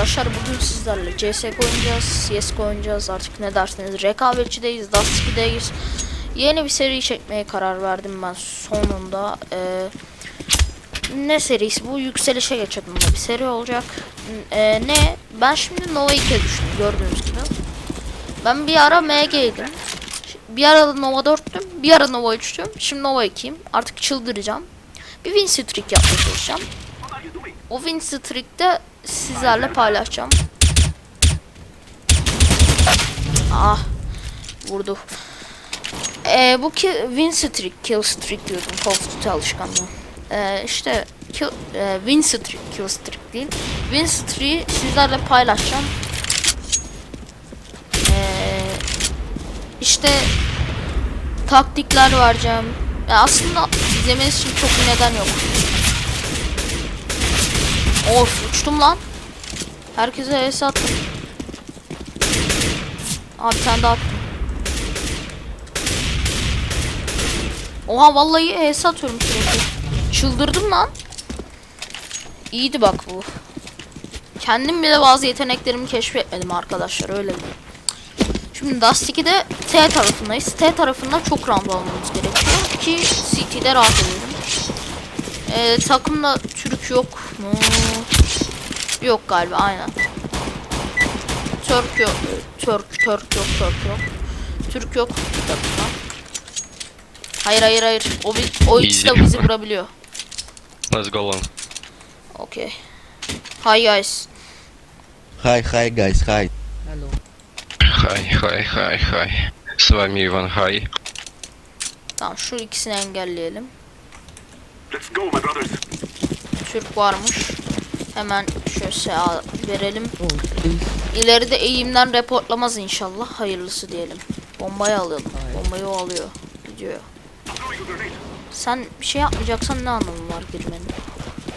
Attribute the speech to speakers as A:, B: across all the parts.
A: arkadaşlar bugün sizlerle CSGO oynayacağız, CSGO oynayacağız artık ne derseniz rekabetçideyiz, Dust 2'deyiz. Yeni bir seri çekmeye karar verdim ben sonunda. Ee, ne serisi bu? Yükselişe geç adında bir seri olacak. Ee, ne? Ben şimdi Nova 2'ye düştüm gördüğünüz gibi. Ben bir ara MG'ydim. Bir ara Nova 4'tüm, bir ara Nova 3'tüm. Şimdi Nova 2'yim. Artık çıldıracağım. Bir win streak yapmaya çalışacağım. O win streak'te sizlerle paylaşacağım. Ah vurdu. Ee, bu ki win streak, kill streak diyordum. Call of Duty alışkanlığı. Ee, işte kill, e, win streak, kill streak değil. Win streak'i sizlerle paylaşacağım. Ee, işte taktikler vereceğim. Ya aslında izlemeniz için çok neden yok. Of uçtum lan. Herkese es attım. Abi sen attın. Oha vallahi es atıyorum sürekli. Çıldırdım lan. İyiydi bak bu. Kendim bile bazı yeteneklerimi keşfetmedim arkadaşlar öyle. Şimdi Dust 2'de T tarafındayız. T tarafından çok round almamız gerekiyor ki CT'de rahat edelim. Ee, takımda Türk yok mu? Yok galiba aynen. Türk yok. Türk, Türk yok, Türk yok. Türk yok takımda. Hayır hayır hayır. O, bi- o ikisi de bizi vurabiliyor.
B: Let's go long.
A: Okay. Hi guys.
C: Hi, hi guys, hi.
B: Хай, хай, хай, хай. С вами Иван Хай.
A: Tamam şu ikisini engelleyelim.
D: Let's go, my brothers.
A: Türk varmış. Hemen şöyle SA verelim. İleride eğimden reportlamaz inşallah. Hayırlısı diyelim. Bombayı alalım. Bombayı o alıyor. Gidiyor. Sen bir şey yapmayacaksan ne anlamı var girmenin?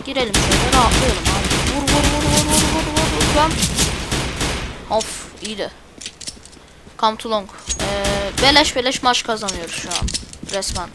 A: Girelim şöyle rahatlayalım abi. Vur vur vur vur vur vur vur vur. Göm. Of iyiydi. Come to long. Ee, beleş beleş maç kazanıyoruz şu an. Resmen.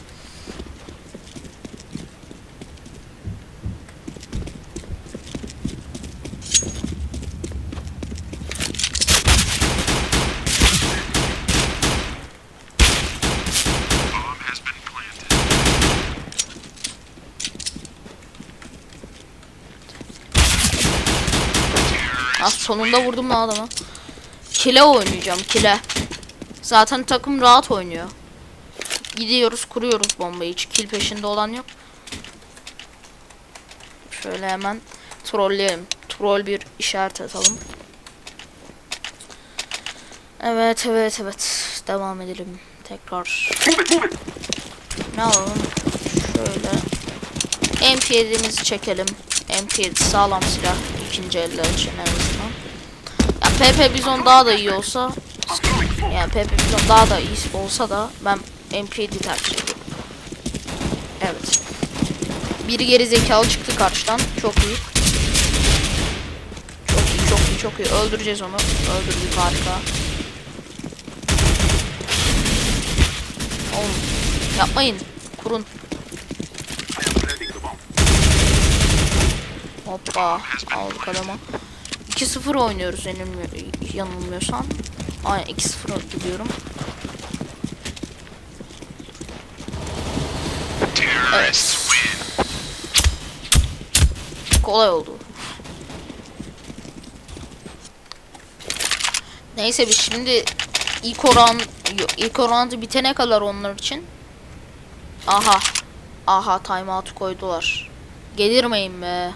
A: Ah sonunda vurdum lan adamı. Kile oynayacağım kile. Zaten takım rahat oynuyor. Gidiyoruz kuruyoruz bombayı hiç kill peşinde olan yok. Şöyle hemen trolleyelim. Troll bir işaret atalım. Evet evet evet. Devam edelim. Tekrar. Ne alalım? Şöyle. MP7'mizi çekelim. MP7 sağlam silah. ikinci eller için en azından. PP Bizon daha da iyi olsa yani PP Bizon daha da iyi olsa da ben MP7 tercih ediyorum. Evet. Biri geri zekalı çıktı karşıdan. Çok iyi. Çok iyi, çok iyi, çok iyi. Öldüreceğiz onu. Öldürdük harika. Oğlum yapmayın. Kurun. Hoppa aldık adama. 2-0 oynuyoruz yanılmıyorsam. Aynen 2-0 gidiyorum. Evet. Kolay oldu. Neyse biz şimdi ilk oran ilk orantı bitene kadar onlar için. Aha. Aha timeout koydular. Gelirmeyin be.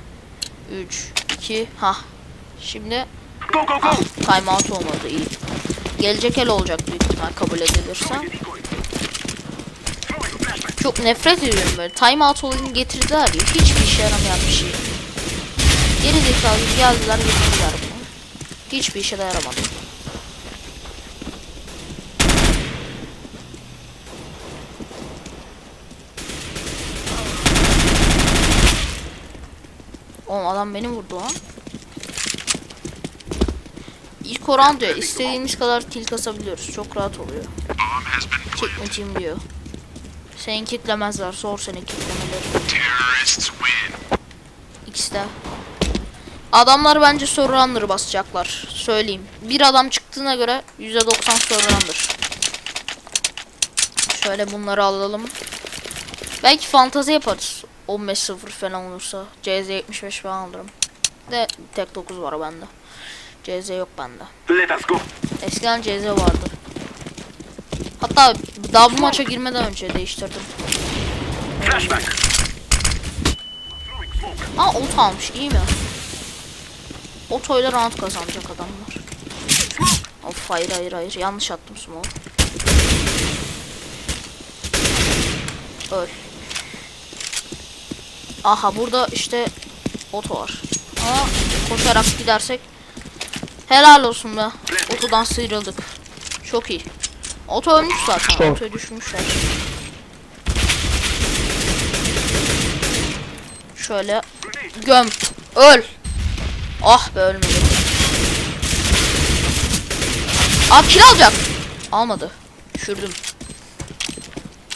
A: 3 2 ha. Şimdi
D: Go, go, go.
A: timeout olmadı iyi. Gelecek el olacak büyük ihtimal kabul edilirse. Çok nefret ediyorum böyle. Timeout olayını getirdiler ya. Hiçbir işe yaramayan bir şey. Geri zekalı geldiler getirdiler bunu. Hiçbir işe de yaramadı. Oğlum adam beni vurdu lan. İlk oran diyor. istediğimiz kadar kill kasabiliyoruz. Çok rahat oluyor. Team diyor. Seni kitlemezler. Zor seni kitlemeleri. İkisi de. Adamlar bence Surrender basacaklar. Söyleyeyim. Bir adam çıktığına göre %90 Surrender. Şöyle bunları alalım. Belki fantazi yaparız. 15-0 falan olursa. CZ75 falan alırım. De tek 9 var bende. CZ yok bende.
D: Let us go.
A: Eskiden CZ vardı. Hatta daha bu maça girmeden önce değiştirdim.
D: Flashback.
A: Aa ot almış iyi mi? Otoyla round kazanacak adamlar. Of hayır hayır hayır yanlış attım smoke. Öl. Aha burada işte oto var. Ama koşarak gidersek helal olsun be. Otodan sıyrıldık. Çok iyi. Oto ölmüş zaten. Otoya düşmüşler. Şöyle. Göm. Öl. Ah be ölmedi. Aa kill alacak. Almadı. Düşürdüm.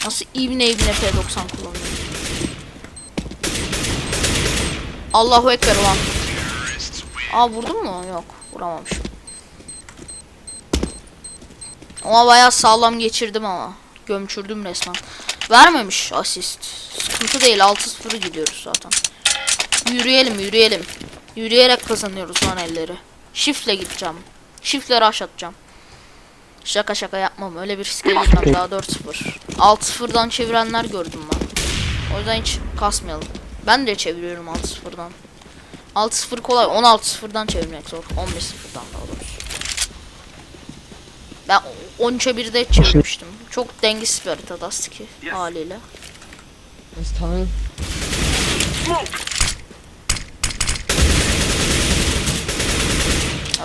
A: Nasıl ibne ibne P90 kullanıyor. Allahu Ekber ulan. Aa vurdun mu? Yok. Vuramamış. Ama bayağı sağlam geçirdim ama. Gömçürdüm resmen. Vermemiş asist. Sıkıntı değil. 6-0 gidiyoruz zaten. Yürüyelim yürüyelim. Yürüyerek kazanıyoruz lan elleri. Shift'le gideceğim. Shift'le rush atacağım. Şaka şaka yapmam. Öyle bir riske girmem. Daha 4-0. 6-0'dan çevirenler gördüm ben. O yüzden hiç kasmayalım. Ben de çeviriyorum 6-0'dan. 6-0 kolay. 16-0'dan çevirmek zor. 15-0'dan daha doğrusu. Ben 13'e 1'de çevirmiştim. Çok dengesiz bir harita Dust 2
D: Yes.
A: haliyle.
E: Tunnel.
D: Smoke.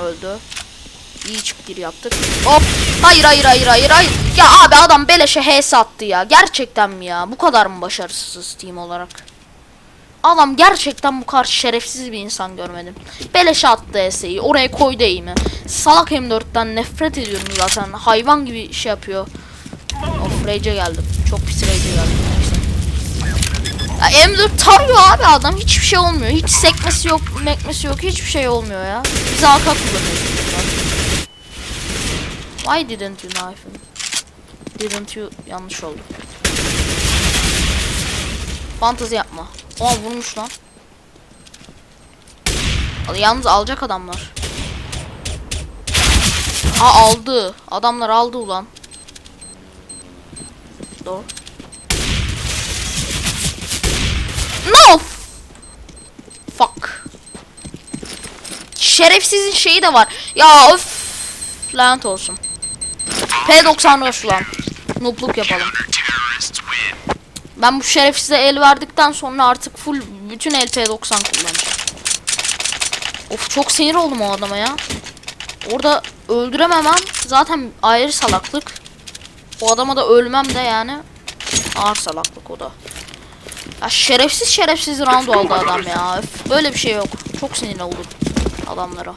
A: Öldü. İyi çık gir yaptık. Hop. Hayır hayır hayır hayır hayır. Ya abi adam beleşe HS attı ya. Gerçekten mi ya? Bu kadar mı başarısızız team olarak? Adam gerçekten bu kadar şerefsiz bir insan görmedim. Beleşe attı HS'yi. Oraya koydu eğimi. Salak M4'ten nefret ediyorum zaten. Hayvan gibi şey yapıyor. Of rage'e geldim. Çok pis rage'e geldim. Ya M4 tarıyor abi adam. Hiçbir şey olmuyor. Hiç sekmesi yok, mekmesi yok. Hiçbir şey olmuyor ya. Biz AK kullanıyoruz. Why didn't you knife him? Didn't you yanlış oldu. Fantezi yapma. Aa vurmuş lan. Al- Yalnız alacak adamlar. Aa aldı. Adamlar aldı ulan. Doğru. No! Fuck. Şerefsizin şeyi de var. Ya öf. Lanet olsun. P90 rush ulan. Noobluk yapalım. Ben bu şerefsize el verdikten sonra artık bütün el P90 kullanacağım. Of çok sinir oldum o adama ya. Orada öldürememem zaten ayrı salaklık. O adama da ölmem de yani ağır salaklık o da. Ya şerefsiz şerefsiz round aldı adam ya. Öf, böyle bir şey yok. Çok sinir oldum adamlara.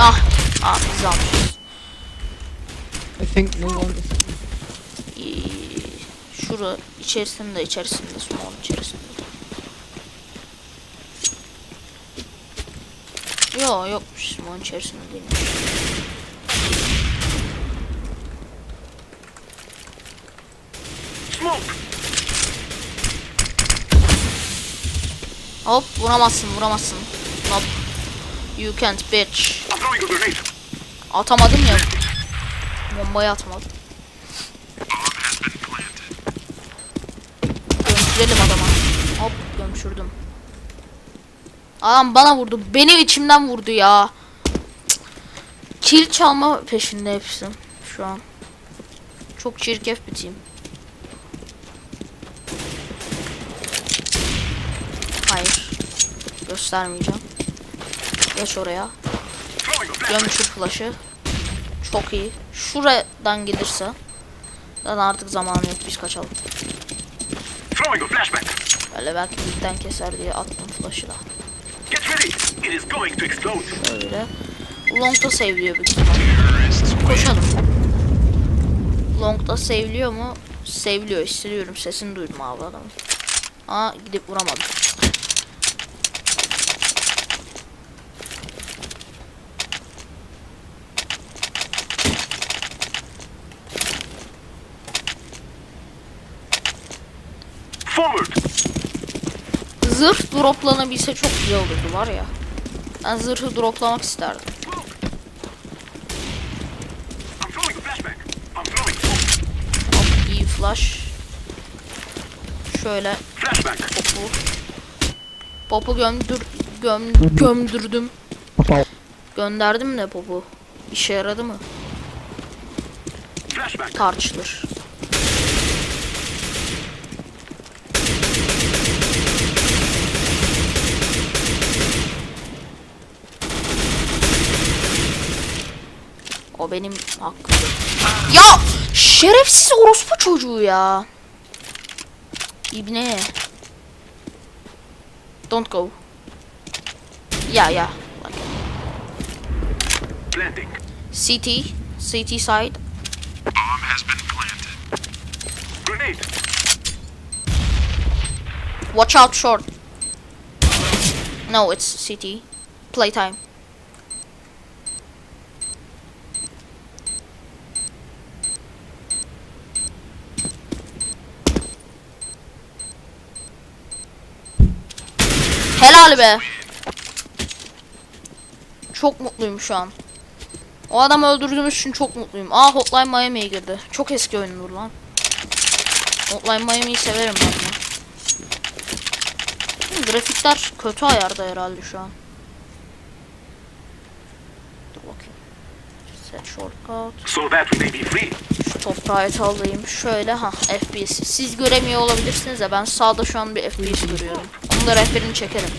A: Ah, ah almışız.
E: I think no one is.
A: Şura içerisinde içerisinde small içerisinde. Yo yokmuş small içerisinde değil.
D: Smoke.
A: Hop vuramazsın vuramazsın. Hop. You can't bitch. Atamadım ya. Bombayı atamadım. Gömçürelim adama. Hop gömçürdüm. Adam bana vurdu. Benim içimden vurdu ya. Cık. Kill çalma peşinde hepsi şu an. Çok çirkef bir team. Hayır. Göstermeyeceğim. Geç oraya. Gömçür flash'ı. Çok iyi. Şuradan gelirse. Zaten artık zamanı yok biz kaçalım.
D: Throwing a flashbang.
A: Böyle belki birden keser diye attım flash'ı da.
D: Get ready. It is going to explode.
A: Böyle. Long'da seviliyor büyük ihtimal. Koşalım. Long'da seviliyor mu? Seviliyor. Hissediyorum. Sesini duydum abi adamın. Aa gidip vuramadım. Zırh droplanabilse çok güzel olurdu var ya. Ben zırhı droplamak isterdim. Hop iyi flash. Şöyle popu. Popu gömdür göm gömdürdüm. Gönderdim de popu. İşe yaradı mı? Tartışılır. O benim hakkım. Ya şerefsiz orospu çocuğu ya. İbne. Don't go. Ya ya. Like
D: Planting.
A: CT, CT side.
D: Bomb has been planted. Grenade.
A: Watch out short. No, it's CT. Playtime. Helal be. Çok mutluyum şu an. O adamı öldürdüğümüz için çok mutluyum. Aa Hotline Miami'ye girdi. Çok eski oyundur lan. Hotline Miami'yi severim ben de. Grafikler kötü ayarda herhalde şu an. Dur bakayım. Set shortcut. Şu toprağı alayım. Şöyle ha FPS. Siz göremiyor olabilirsiniz de ben sağda şu an bir FPS görüyorum. Onu da rehberini çekerim.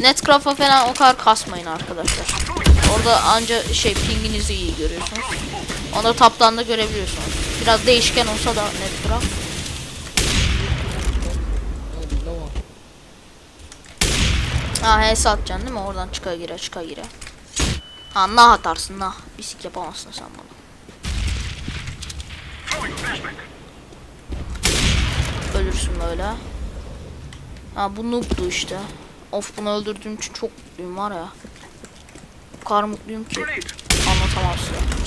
A: Netcraft'a falan o kadar kasmayın arkadaşlar. Orada anca şey pinginizi iyi görüyorsunuz. Onu taptan da görebiliyorsunuz. Biraz değişken olsa da Netcraft. Ha HS atacaksın değil mi? Oradan çıka gire çıka gire. Ha nah atarsın nah. Bisik yapamazsın sen bana. Ölürsün böyle. Ha bu noob'du işte. Of bunu öldürdüğüm için çok mutluyum var ya. O kadar mutluyum ki anlatamam size.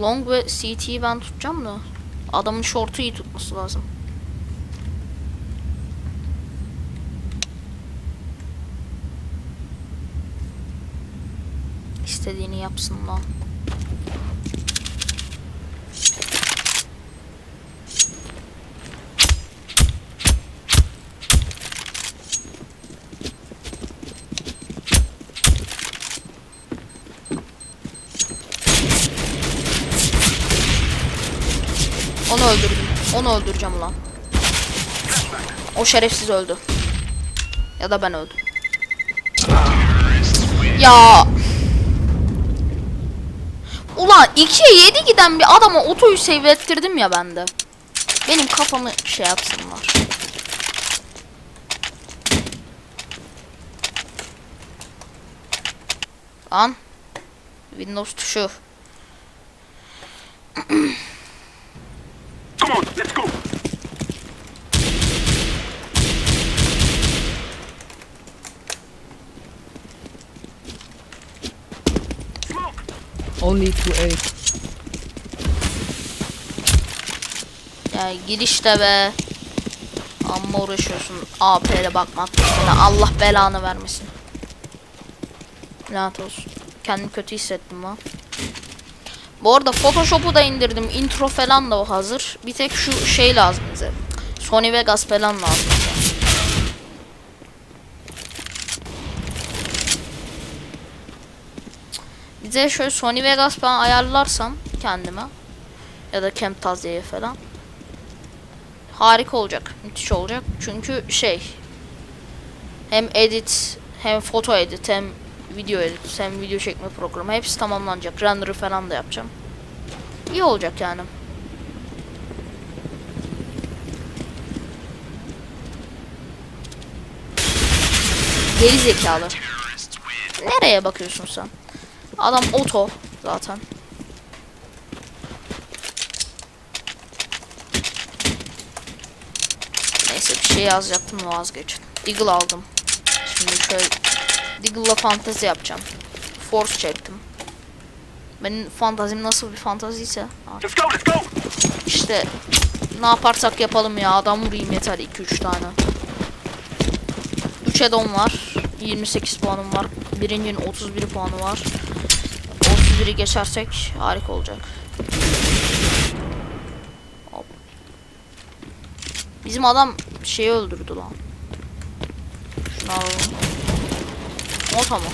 A: Long ve CT'yi ben tutacağım da adamın short'u iyi tutması lazım. İstediğini yapsın lan. Onu öldürdüm. Onu öldüreceğim lan. O şerefsiz öldü. Ya da ben öldüm. Ya. Ulan 2'ye 7 giden bir adama otoyu save ettirdim ya ben de. Benim kafamı şey yapsınlar. Lan. Windows tuşu.
D: Come on, let's go.
E: Only to eight.
A: Ya girişte be. Amma uğraşıyorsun AP'le bakmakla sana. Allah belanı vermesin. Lanet olsun. Kendimi kötü hissettim lan. Bu arada Photoshop'u da indirdim. Intro falan da hazır. Bir tek şu şey lazım bize. Sony Vegas falan lazım bize. Bize şöyle Sony Vegas falan ayarlarsam kendime ya da Camtasia'ya falan harika olacak. Müthiş olacak. Çünkü şey hem edit hem foto edit hem video edit hem video çekme programı hepsi tamamlanacak. Render'ı falan da yapacağım. İyi olacak yani. Geri zekalı. Nereye bakıyorsun sen? Adam oto zaten. Neyse bir şey yazacaktım vazgeçtim. Deagle aldım. Şimdi şöyle Deagle'la fantezi yapacağım. Force çektim. Benim fantazim nasıl bir fantaziyse artık işte ne yaparsak yapalım ya adam vurayım yeter 2-3 tane. 3 addon var. 28 puanım var. Birincinin 31 puanı var. 31'i geçersek harika olacak. Hop. Bizim adam şeyi öldürdü lan. Şunu alalım. O tamam.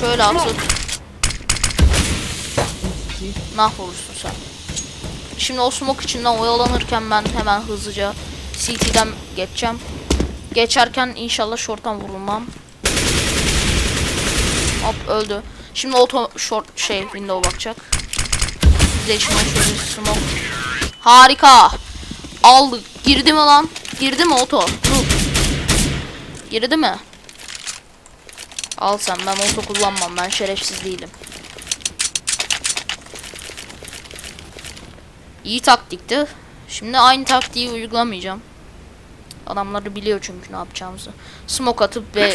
A: Şöyle atıp nah vurursun sen. Şimdi o smoke içinden oyalanırken ben hemen hızlıca CT'den geçeceğim. Geçerken inşallah short'tan vurulmam. Hop öldü. Şimdi auto short şey window bakacak. Bir de içinden şöyle. Harika. Aldık. Girdi mi lan? Girdi mi auto? Dur. Girdi mi? Al sen ben auto kullanmam. Ben şerefsiz değilim. İyi taktikti. Şimdi aynı taktiği uygulamayacağım. Adamları biliyor çünkü ne yapacağımızı. Smoke atıp ve,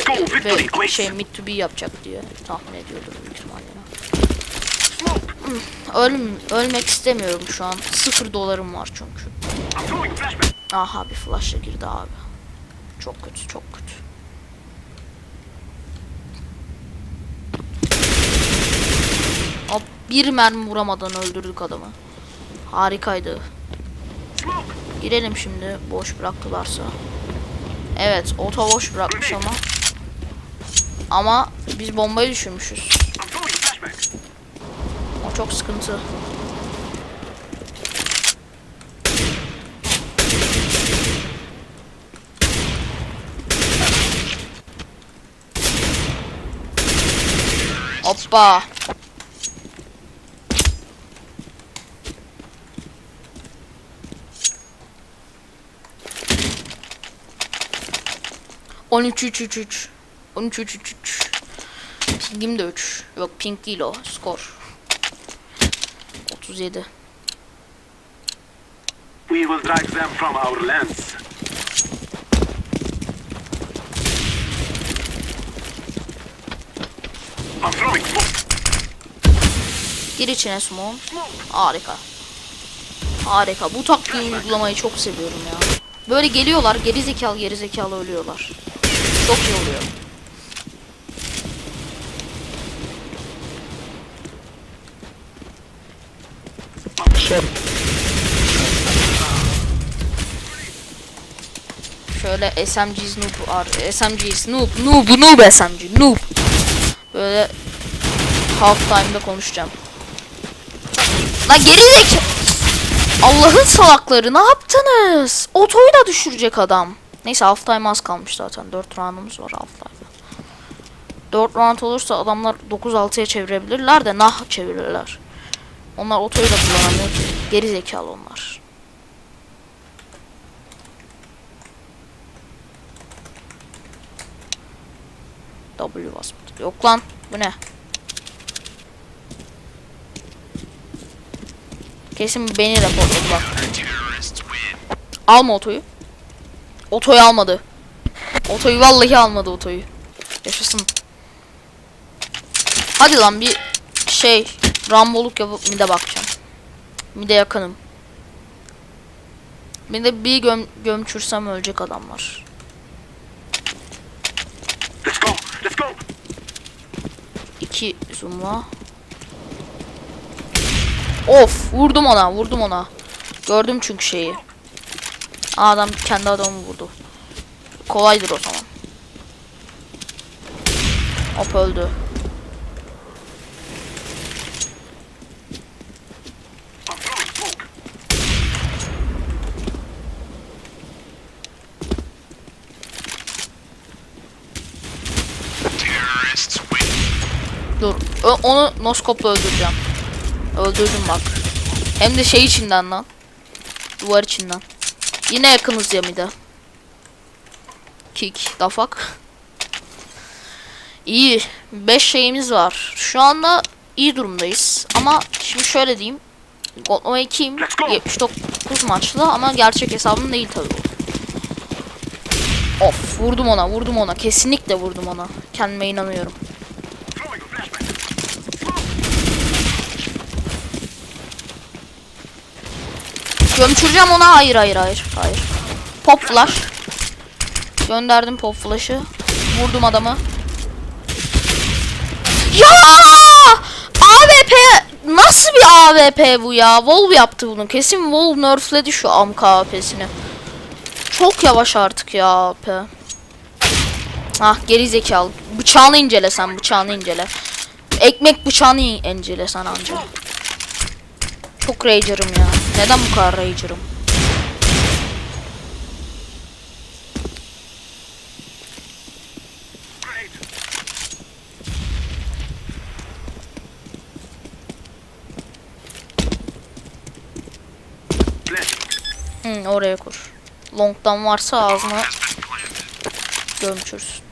A: ve şey mid to be yapacak diye tahmin ediyordur büyük ihtimalle. Hmm, Ölm ölmek istemiyorum şu an. Sıfır dolarım var çünkü. Aha bir flashla girdi abi. Çok kötü çok kötü. Hop bir mermi vuramadan öldürdük adamı. Harikaydı.
D: Smoke.
A: Girelim şimdi boş bıraktılarsa. Evet oto boş bırakmış ama. Ama biz bombayı düşürmüşüz. O çok sıkıntı. Hoppa. On üç üç üç üç. On üç üç üç üç. Pingim de 3. Yok ping değil o. Skor. 37.
D: We will drive them from our lands. I'm throwing smoke.
A: Gir içine Smoke. Harika. Harika. Bu taktiği uygulamayı çok seviyorum ya. Böyle geliyorlar geri zekalı geri zekalı ölüyorlar. Çok iyi oluyor. Şöyle SMG noob var. SMG noob noob noob SMG noob. Böyle half time'da konuşacağım. La geri zeka- Allah'ın salakları ne yaptınız? Otoyu da düşürecek adam. Neyse half time az kalmış zaten. 4 roundumuz var half time. 4 round olursa adamlar 9-6'ya çevirebilirler de nah çevirirler. Onlar otoyu da kullanamıyor. Geri zekalı onlar. W basmadı. Yok lan. Bu ne? Kesin beni raporladı bak. Alma otoyu. Otoyu almadı. Otoyu vallahi almadı otoyu. Yaşasın. Hadi lan bir şey ramboluk yapıp mide bakacağım. Mide yakınım. Mide bir göm gömçürsem ölecek adamlar.
D: Let's go, let's go.
A: İki zoomla. Of vurdum ona vurdum ona. Gördüm çünkü şeyi. Adam kendi adamı vurdu. Kolaydır o zaman. Hop öldü. Dur. Onu noskopla öldüreceğim. Öldürdüm bak. Hem de şey içinden lan. Duvar içinden. Yine yakınız ya de. Kick. Dafak. İyi. 5 şeyimiz var. Şu anda iyi durumdayız. Ama şimdi şöyle diyeyim. Godnova 2'yim.
D: Let's go.
A: 79 maçlı ama gerçek hesabım değil tabii bu. Of vurdum ona vurdum ona. Kesinlikle vurdum ona. Kendime inanıyorum.
D: Throwing a flashbang.
A: Gömçüreceğim ona. Hayır hayır hayır. Hayır. Pop flash. Gönderdim pop flash'ı. Vurdum adamı. Ya! AWP nasıl bir AWP bu ya? Wolf yaptı bunu. Kesin Wolf nerfledi şu AMK AWP'sini. Çok yavaş artık ya AWP. Ah geri zekalı. Bıçağını incele sen bıçağını incele. Ekmek bıçağını incele sen anca. Çok rager'ım ya. Neden bu kadar rager'ım? Hı, oraya kur. Long'dan varsa ağzına gömçürsün.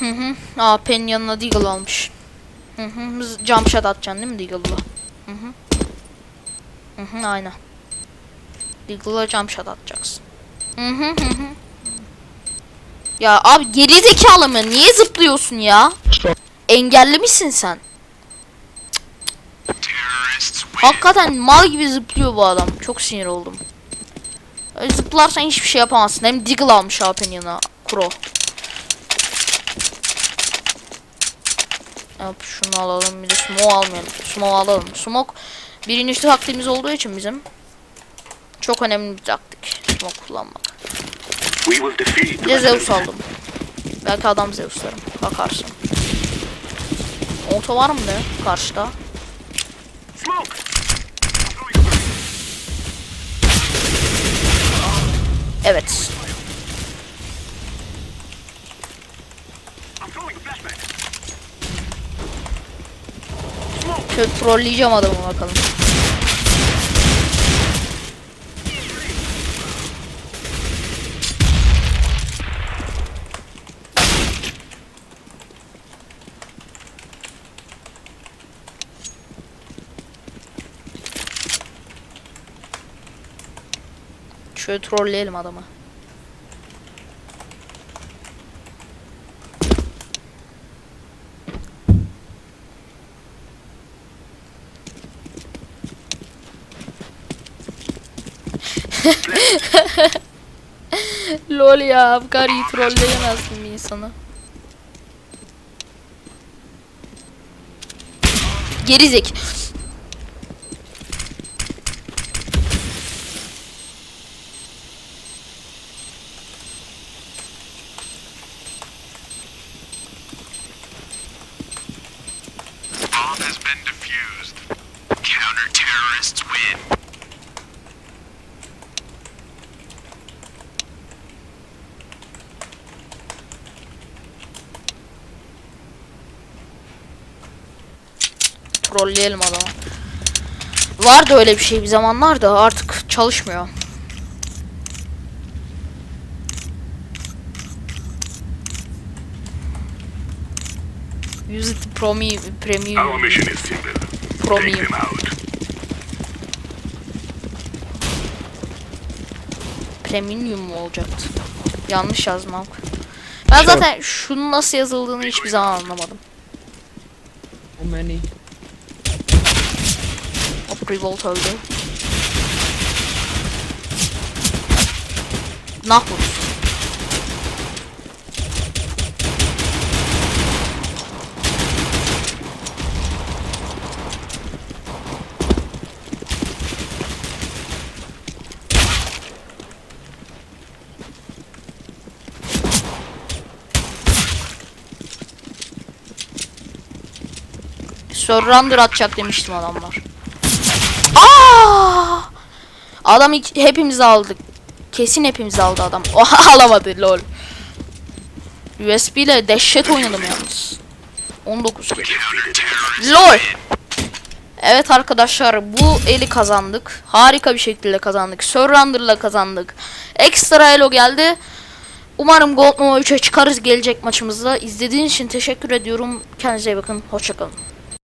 A: Hı hı. AP'nin yanına Deagle almış. Hı hı. Jump shot atacaksın değil mi Deagle'la? Hı hı. Hı hı aynen. Deagle'la jump shot atacaksın. Hı hı hı hı. Ya abi geri zekalı mı? Niye zıplıyorsun ya? Engelli misin sen? Hakikaten mal gibi zıplıyor bu adam. Çok sinir oldum. Zıplarsan hiçbir şey yapamazsın. Hem Deagle almış Alp'in yanına. Kuro. Yap şunu alalım. Bir de Smoke almayalım. Smoke alalım. Smoke birinci taktiğimiz olduğu için bizim çok önemli bir taktik. Smoke kullanmak. Bir de Zeus aldım. Belki adam Zeus'larım. Bakarsın. Auto var mı be karşıda? Evet.
D: I'm throwing a flashbang.
A: Şöyle trolleyeceğim adamı bakalım. Şöyle trolleyelim adamı. Lol ya bu kadar iyi trolleyemezsin bir insanı. Gerizek. Trolleyelim adamı. Vardı öyle bir şey bir zamanlar da artık çalışmıyor. Use it promi
D: Our
A: premium
D: mission is simple. Take
A: premium
D: them out.
A: premium mu olacaktı? Yanlış yazmam. Ben zaten şunun nasıl yazıldığını hiçbir zaman anlamadım.
E: How many?
A: Revolt öldü. Nahmut. Surrender atacak demiştim adamlar. Aa! Adam ilk, hepimiz aldık. Kesin hepimiz aldı adam. Oha alamadı lol. USB ile dehşet oynadım yalnız. 19 kill. LOL. Evet arkadaşlar bu eli kazandık. Harika bir şekilde kazandık. Surrender'la kazandık. Extra elo geldi. Umarım Gold Nova 3'e çıkarız gelecek maçımızda. İzlediğiniz için teşekkür ediyorum. Kendinize iyi bakın. Hoşçakalın.